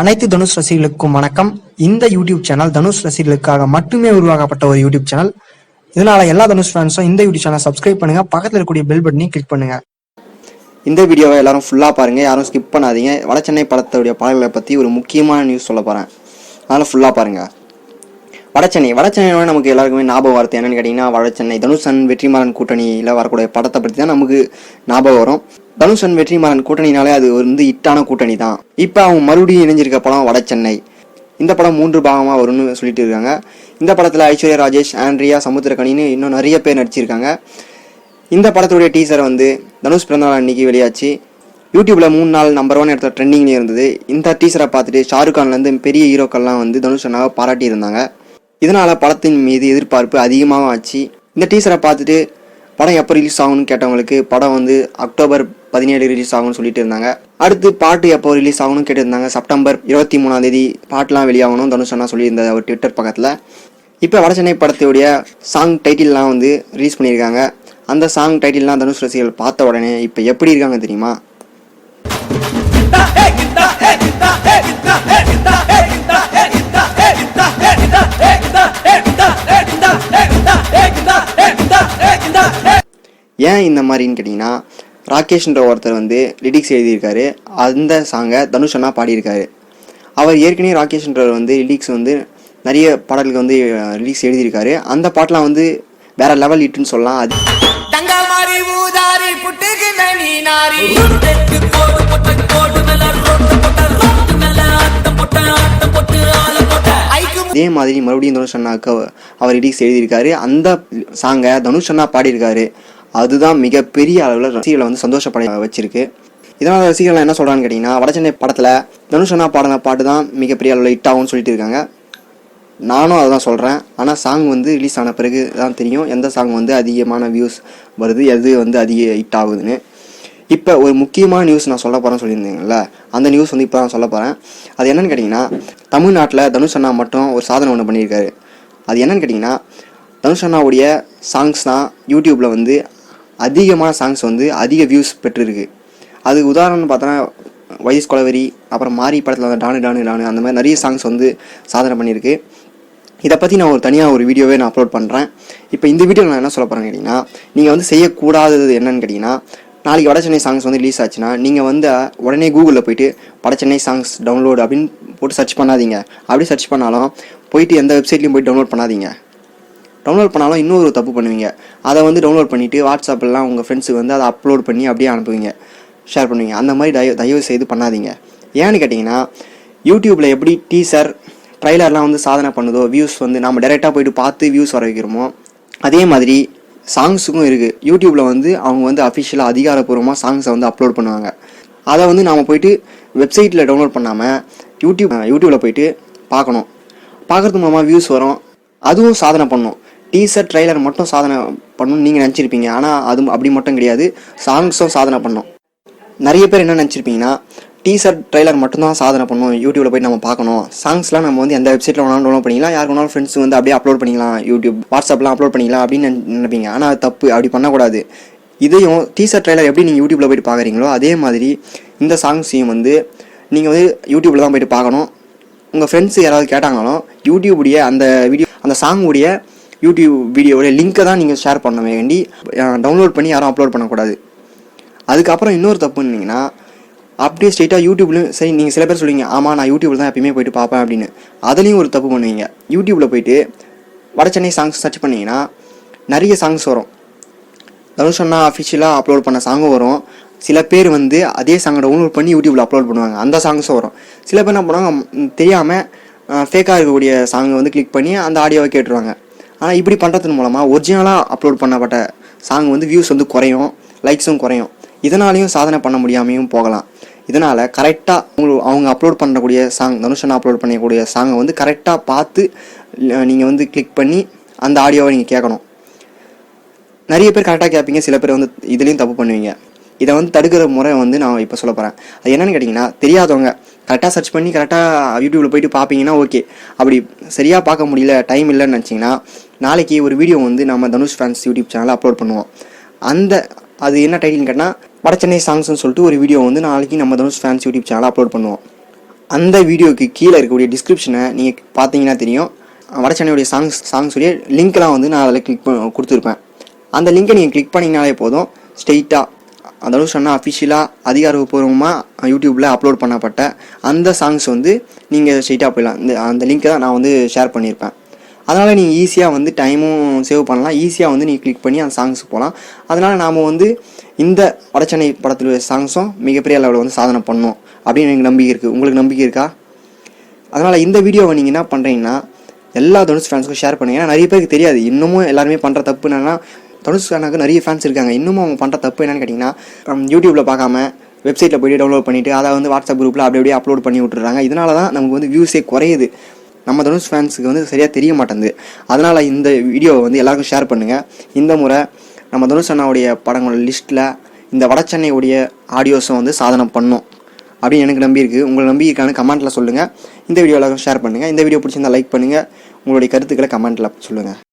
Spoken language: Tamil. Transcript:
அனைத்து தனுஷ் ரசிகர்களுக்கும் வணக்கம். இந்த யூடியூப் சேனல் தனுஷ் ரசிகர்களுக்காக மட்டுமே உருவாக்கப்பட்ட ஒரு யூடியூப் சேனல். இதனால எல்லா தனுஷ் ஃபேன்ஸும் இந்த யூடியூப் சேனல் சப்ஸ்கிரைப் பண்ணுங்க. பக்கத்தில் இருக்கக்கூடிய பெல் பட்டனையும் கிளிக் பண்ணுங்க. இந்த வீடியோவை எல்லாரும் ஃபுல்லாக பாருங்கள் யாரும் ஸ்கிப் பண்ணாதீங்க. வடசென்னை படத்துடைய பாடல்களை பற்றி ஒரு முக்கியமான நியூஸ் சொல்ல போகிறேன் அதனால் ஃபுல்லாக பாருங்கள் வடச்சென்னை வடசென்னையோட நமக்கு எல்லாருக்குமே ஞாபகம் வரது என்னன்னு கேட்டிங்கன்னா வடச்சென்னை தனுஷன் வெற்றிமாறன் கூட்டணியில் வரக்கூடிய படத்தை பற்றி தான் நமக்கு ஞாபகம் வரும். தனுஷன் வெற்றிமாறன் கூட்டணினாலே அது வந்து இட்டான கூட்டணி தான். இப்போ அவங்க மறுபடியும் இணைஞ்சிருக்க படம் வடச்சென்னை இந்த படம் மூன்று பாகமாக வரும்னு சொல்லிட்டு இருக்காங்க. இந்த படத்தில் ஐஸ்வர்யா ராஜேஷ் ஆண்ட்ரியா சமுத்திரக்கணின்னு இன்னும் நிறைய பேர் நடிச்சிருக்காங்க. இந்த படத்துடைய டீசர் வந்து தனுஷ் பிறந்தநாள் அன்னைக்கு வெளியாச்சு. யூடியூப்பில் மூணு நாள் நம்பர் ஒன் இடத்துல ட்ரெண்டிங்லேயே இருந்தது. இந்த டீசரை பார்த்துட்டு ஷாருக் கான்லேருந்து பெரிய ஹீரோக்கள்லாம் வந்து தனுஷ் அண்ணாவை பாராட்டியிருந்தாங்க. இதனால் படத்தின் மீது எதிர்பார்ப்பு அதிகமாக ஆச்சு. இந்த டீசரை பார்த்துட்டு படம் எப்போ ரிலீஸ் ஆகும்னு கேட்டவங்களுக்கு படம் வந்து அக்டோபர் பதினேழு ரிலீஸ் ஆகும்னு சொல்லிட்டு இருந்தாங்க. அடுத்து பாட்டு எப்போ ரிலீஸ் ஆகும்னு கேட்டிருந்தாங்க செப்டம்பர் இருபத்தி மூணாம் தேதி பாட்டுலாம் வெளியாகணும் தனுஷ் அண்ணா சொல்லியிருந்த ஒரு ட்விட்டர் பக்கத்தில். இப்போ வடசென்னை படத்துடைய சாங் டைட்டில்லாம் வந்து ரிலீஸ் பண்ணியிருக்காங்க. அந்த சாங் டைட்டில்லாம் தனுஷ் ரசிகர்கள் பார்த்த உடனே இப்போ எப்படி இருக்காங்க தெரியுமா? மாதிரின்னு கேட்டிங்கன்னா ராகேஷ்ன்ற ஒருத்தர் வந்து லிரிக்ஸ் எழுதியிருக்காரு. அந்த சாங்கை தனுஷ் அண்ணா பாடியிருக்காரு. அவர் ஏற்கனவே ராகேஷ்ன்றவர் வந்து லிரிக்ஸ் வந்து நிறைய பாடலுக்கு வந்து லிரிக்ஸ் எழுதியிருக்காரு. அந்த பாட்டெலாம் வந்து வேற லெவல் ஹிட்னு சொல்லலாம். அது அதே மாதிரி மறுபடியும் தனுஷ் அண்ணாக்கு அவ- அவர் லிரிக்ஸ் எழுதியிருக்காரு. அந்த சாங்கை தனுஷ் அண்ணா பாடியிருக்காரு. அதுதான் மிகப்பெரிய அளவில் ரசிகர்களை வந்து சந்தோஷப்பட வச்சிருக்கு. இதனால் ரசிகர்கள் என்ன சொல்கிறான்னு கேட்டிங்கன்னா வடசென்னை படத்தில் தனுஷ் அண்ணா பாடின பாட்டு தான் மிகப்பெரிய அளவில் ஹிட் ஆகும்னு சொல்லிட்டு இருக்காங்க. நானும் அதை தான் சொல்கிறேன் ஆனால் சாங் வந்து ரிலீஸ் ஆன பிறகு தான் தெரியும் எந்த சாங் வந்து அதிகமான வியூஸ் வருது எது வந்து அதிக ஹிட் ஆகுதுன்னு. இப்போ ஒரு முக்கியமான நியூஸ் நான் சொல்ல போகிறேன்னு சொல்லியிருந்தீங்கல்ல அந்த நியூஸ் வந்து இப்போ நான் சொல்ல போகிறேன் அது என்னன்னு கேட்டிங்கன்னா தமிழ்நாட்டில் தனுஷ் அண்ணா மட்டும் ஒரு சாதனை ஒன்று பண்ணியிருக்காரு. அது என்னன்னு கேட்டிங்கன்னா தனுஷ் அண்ணாவுடைய சாங்ஸ் தான் யூடியூப்பில் வந்து அதிகமான சாங்ஸ் வந்து அதிக வியூஸ் பெற்றிருக்கு. அது உதாரணம்னு பார்த்தோன்னா வயஸ் கொலவெறி அப்புறம் மாரி படத்தில் வந்து டானு டானு டானு அந்த மாதிரி நிறைய சாங்ஸ் வந்து சாதனை பண்ணியிருக்கு. இதை பற்றி நான் ஒரு தனியாக ஒரு வீடியோவே நான் அப்லோட் பண்ணுறேன் இப்போ இந்த வீடியோவில் நான் என்ன சொல்ல போகிறேன்னு கேட்டிங்கன்னா நீங்கள் வந்து செய்யக்கூடாதது என்னன்னு கேட்டிங்கன்னா நாளைக்கு வடச்சென்னை சாங்ஸ் வந்து ரிலீஸ் ஆச்சுன்னா நீங்கள் வந்து உடனே கூகுளில் போயிட்டு சென்னை சாங்ஸ் டவுன்லோடு அப்படின்னு போட்டு சர்ச் பண்ணாதீங்க. அப்படி சர்ச் பண்ணாலும் போயிட்டு எந்த வெப்சைட்லையும் போய் டவுன்லோட் பண்ணாதீங்க. டவுன்லோட் பண்ணாலும் இன்னொரு தப்பு பண்ணுவீங்க. அதை வந்து டவுன்லோட் பண்ணிவிட்டு வாட்ஸ்அப்லாம் உங்கள் ஃப்ரெண்ட்ஸுக்கு வந்து அதை அப்லோட் பண்ணி அப்படியே அனுப்புவீங்க. ஷேர் பண்ணுவீங்க. அந்த மாதிரி தயவு தயவு செய்து பண்ணாதீங்க. ஏன்னு கேட்டிங்கன்னா யூடியூப்பில் எப்படி டீசர் ட்ரைலர்லாம் வந்து சாதனை பண்ணுதோ வியூஸ் வந்து நம்ம டைரெக்டாக போயிட்டு பார்த்து வியூஸ் வர வைக்கிறோமோ அதே மாதிரி சாங்ஸுக்கும் இருக்குது யூடியூப்பில் வந்து அவங்க வந்து அஃபிஷியலாக அதிகாரப்பூர்வமாக சாங்ஸை வந்து அப்லோட் பண்ணுவாங்க. அதை வந்து நாம் போயிட்டு வெப்சைட்டில் டவுன்லோட் பண்ணாமல் யூடியூப் யூடியூப்பில் போயிட்டு பார்க்கணும். பார்க்குறது மூலமாக வியூஸ் வரும். அதுவும் சாதனை பண்ணும். டீசர் ட்ரைலர் மட்டும் சாதனை பண்ணணும்னு நீங்கள் நினச்சிருப்பீங்க. ஆனால் அது அப்படி மட்டும் கிடையாது. சாங்ஸும் சாதனை பண்ணோம். நிறைய பேர் என்ன நினச்சிருப்பீங்கன்னா டீசர் ட்ரைலர் மட்டும்தான் சாதனை பண்ணும். யூடியூப்பில் போய் நம்ம பார்க்கணும். சாங்ஸ்லாம் நம்ம வந்து எந்த வெப்சைட்டில் வேணாலும் டவுன்லோட் பண்ணிக்கலாம். யாருக்கு வேணாலும் ஃப்ரெண்ட்ஸ் வந்து அப்படியே அப்லோட் பண்ணிக்கலாம். யூடியூப் வாட்ஸ்அப்லாம் அப்லோட் பண்ணிக்கலாம் அப்படின்னு நினைப்பீங்க. ஆனால் அது தப்பு. அப்படி பண்ணக்கூடாது. இதையும் டீசர் ட்ரைலர் எப்படி நீங்கள் யூடியூப்பில் போயிட்டு பார்க்குறீங்களோ அதே மாதிரி இந்த சாங்ஸையும் வந்து நீங்கள் வந்து யூடியூப்பில் தான் போயிட்டு பார்க்கணும். உங்கள் ஃப்ரெண்ட்ஸ் யாராவது கேட்டாங்கனாலும் யூடியூபுடைய அந்த வீடியோ அந்த சாங்குடைய யூடியூப் வீடியோவோட லிங்க்கை தான் நீங்கள் ஷேர் பண்ண வேண்டி டவுன்லோட் பண்ணி யாரும் அப்லோட் பண்ணக்கூடாது. அதுக்கப்புறம் இன்னொரு தப்புன்னீங்கன்னா அப்படியே ஸ்ட்ரெயிட்டாக யூடியூப்லையும் சரி நீங்கள் சில பேர் சொல்லுவீங்க ஆமாம் நான் யூடியூப்பில் தான் எப்பயுமே போயிட்டு பார்ப்பேன் அப்படின்னு. அதுலேயும் ஒரு தப்பு பண்ணுவீங்க. யூடியூப்பில் போயிட்டு வட சென்னை சாங்ஸ் சர்ச் பண்ணீங்கன்னா நிறைய சாங்ஸ் வரும். தனுஷ் அண்ணா அஃபிஷியலாக அப்லோட் பண்ண சாங்கும் வரும். சில பேர் வந்து அதே சாங்கை டவுன்லோட் பண்ணி யூடியூப்பில் அப்லோட் பண்ணுவாங்க. அந்த சாங்ஸும் வரும். சில பேர் என்ன பண்ணுவாங்க தெரியாமல் ஃபேக்காக இருக்கக்கூடிய சாங்கை வந்து கிளிக் பண்ணி அந்த ஆடியோவை கேட்டுருவாங்க. ஆனால் இப்படி பண்ணுறதன் மூலமாக ஒரிஜினலாக அப்லோட் பண்ணப்பட்ட சாங் வந்து வியூஸ் வந்து குறையும் லைக்ஸும் குறையும். இதனாலையும் சாதனை பண்ண முடியாமையும் போகலாம். இதனால் கரெக்டாக அவங்க அவங்க அப்லோட் பண்ணக்கூடிய சாங் தனுஷன் அப்லோட் பண்ணக்கூடிய சாங்கை வந்து கரெக்டாக பார்த்து நீங்கள் வந்து கிளிக் பண்ணி அந்த ஆடியோவை நீங்கள் கேட்கணும். நிறைய பேர் கரெக்டாக கேட்பீங்க சில பேர் வந்து இதுலேயும் தப்பு பண்ணுவீங்க. இதை வந்து தடுக்கிற முறை வந்து நான் இப்போ சொல்ல போகிறேன் அது என்னென்னு கேட்டிங்கன்னா தெரியாதவங்க கரெக்டாக சர்ச் பண்ணி கரெக்டாக யூடியூப்பில் போயிட்டு பார்ப்பீங்கன்னா ஓகே அப்படி சரியாக பார்க்க முடியல டைம் இல்லைன்னு நினச்சிங்கன்னா நாளைக்கு ஒரு வீடியோ வந்து நம்ம தனுஷ் ஃபேன்ஸ் யூடியூப் சேனலில் அப்லோட் பண்ணுவோம். அந்த அது என்ன டைட்டில்னு கேட்டால் வடச்சென்னை சென்னை சாங்ஸ்னு சொல்லிட்டு ஒரு வீடியோ வந்து நாளைக்கு நம்ம தனுஷ் ஃபேன்ஸ் யூடியூப் சேனலில் அப்லோட் பண்ணுவோம். அந்த வீடியோக்கு கீழே இருக்கக்கூடிய டிஸ்கிரிப்ஷனை நீங்கள் பார்த்தீங்கன்னா தெரியும். வடச்சென்னையுடைய சாங்ஸ் சாங்ஸுடைய லிங்க்லாம் வந்து நான் அதில் கிளிக் பண்ண கொடுத்துருப்பேன். அந்த லிங்கை நீங்கள் கிளிக் பண்ணிங்கனாலே போதும். ஸ்ட்ரெயிட்டாக அதாவது சொன்னால் அஃபிஷியலாக அதிகாரப்பூர்வமாக யூடியூப்பில் அப்லோட் பண்ணப்பட்ட அந்த சாங்ஸ் வந்து நீங்கள் ஸ்ட்ரெயிட்டாக போயிடலாம். இந்த அந்த லிங்க்கை தான் நான் வந்து ஷேர் பண்ணியிருப்பேன். அதனால் நீங்கள் ஈஸியாக வந்து டைமும் சேவ் பண்ணலாம். ஈஸியாக வந்து நீங்கள் கிளிக் பண்ணி அந்த சாங்ஸ் போகலாம் அதனால் நாம் வந்து இந்த வடச்சென்னை படத்தில் சாங்ஸும் மிகப்பெரிய லெவலில் வந்து சாதனை பண்ணோம் அப்படின்னு எனக்கு நம்பிக்கை இருக்குது உங்களுக்கு நம்பிக்கை இருக்கா? அதனால் இந்த வீடியோவை நீங்கள் என்ன பண்ணுறீங்கன்னா எல்லா தனுஷ் ஃபேன்ஸுக்கும் ஷேர் பண்ணுங்க. ஏன்னா நிறைய பேருக்கு தெரியாது. இன்னமும் எல்லாருமே பண்ணுற தப்பு என்னென்னா தனுஷ் ஃபேனுக்கு நிறைய ஃபேன்ஸ் இருக்காங்க. இன்னமும் அவங்க பண்ணுற தப்பு என்னன்னு கேட்டிங்கன்னா யூடியூப்பில் பார்க்காம வெப்சைட்டில் போய்ட்டு டவுன்லோட் பண்ணிவிட்டு அதை வந்து வாட்ஸ்அப் குரூப்பில் அப்படி அப்படியே அப்லோட் பண்ணி விட்டுறாங்க இதனால தான் நமக்கு வந்து வியூஸே குறையுது. நம்ம தனுஷ் ஃபேன்ஸுக்கு வந்து சரியாக தெரிய மாட்டேங்குது. அதனால் இந்த வீடியோவை வந்து எல்லாருக்கும் ஷேர் பண்ணுங்கள் இந்த முறை நம்ம தனுஷ் அண்ணாவுடைய படங்களோட லிஸ்ட்டில் இந்த வட சென்னையுடைய ஆடியோஸும் வந்து சாதனை பண்ணோம். அப்படின்னு எனக்கு நம்பி இருக்குது உங்களை நம்பி கமெண்ட்டில் சொல்லுங்கள் இந்த வீடியோ எல்லாருக்கும் ஷேர் பண்ணுங்கள் இந்த வீடியோ பிடிச்சிருந்தா லைக் பண்ணுங்கள் உங்களுடைய கருத்துக்களை கமெண்ட்டில் சொல்லுங்கள்